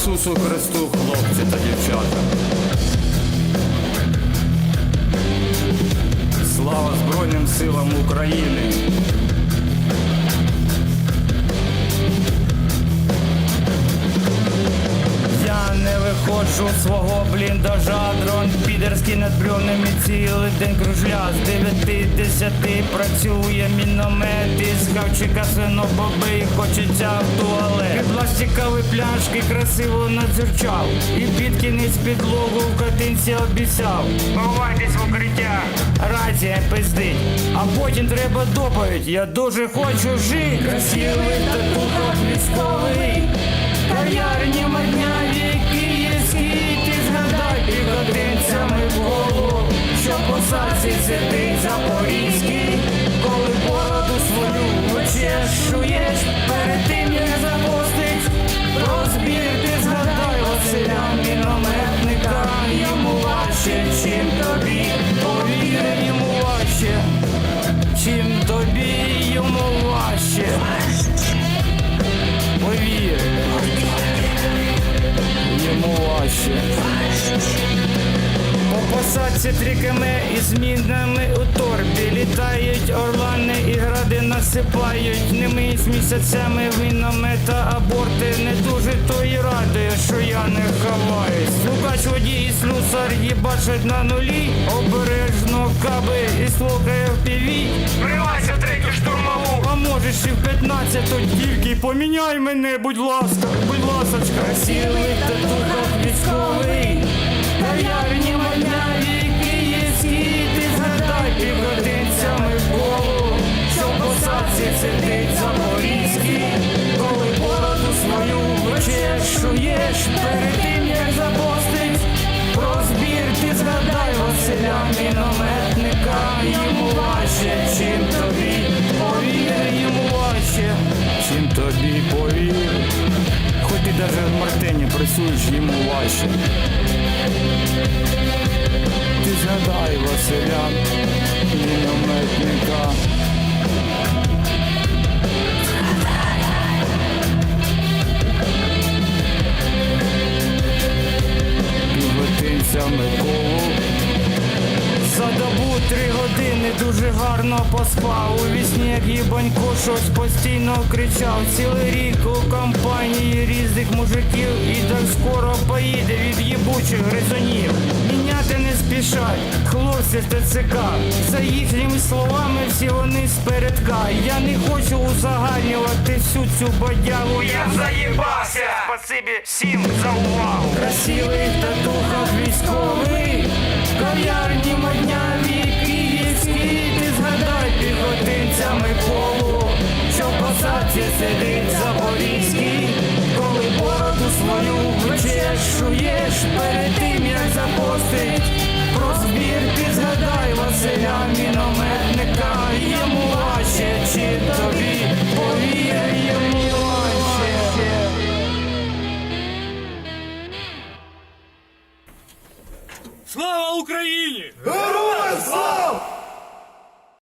Ісусу Христу, хлопці та дівчата. Слава Збройним силам України! Виходжу свого бліндажа, дрон підерський над бревнами цілий день кружля. З дев'яти десяти працює міномет із хавчика свинобоби і хочеться в туалет. Під пластикові пляшки красиво надзюрчав. І під кінець підлогу в катинці обіцяв. Ховайтесь в укриття, рація пиздить. А потім треба доповідь. Я дуже хочу жити. Красивий татухов військовий. Кав'ярні модняві По посадці тріками і змінами у торбі Літають орлани і гради насипають. Ними з місяцями виномета аборти Не дуже то і радує, що я не ховаюсь. Лукач водій і слюсар їбачать на нулі. Обережно каби і слухає в піві штурмову. А можеш і в 15 то тільки поміняй мене, будь ласка, будь ласочка. Красивий татухов військовий. Кав'ярні модняві київські, ти згадай піхотинцями в голову, що в посадці сидить запорізький, коли бороду свою вичешуєш, перед тим як запостить про збір, ти згадай Василя мінометника, йому важче, чим тобі, тобі повір. Хоч ти даже в Мартині працюєш, йому важче. Ти згадай Василя, мінометника. Піготинця Миколу. За добу три години дуже гарно поспав. У вісні як їбанько щось постійно кричав. Цілий рік у компанії різних мужиків і так скоро поїде від їбучих гризунів. Міняти не спішать, хлопці з ТЦК. За їхніми словами, всі вони спередка. Я не хочу узагальнювати всю цю бодягу. Я заїбався! Спасибі всім за увагу! Красивий татуха військовий, кав'ярні хаті сидить запорізький, коли бороду свою вичешуєш перед тим, як запостить, про збір ти згадай Василя мінометника, йому ваще чи тобі повіє йому лаще. Слава Україні! Героям слава!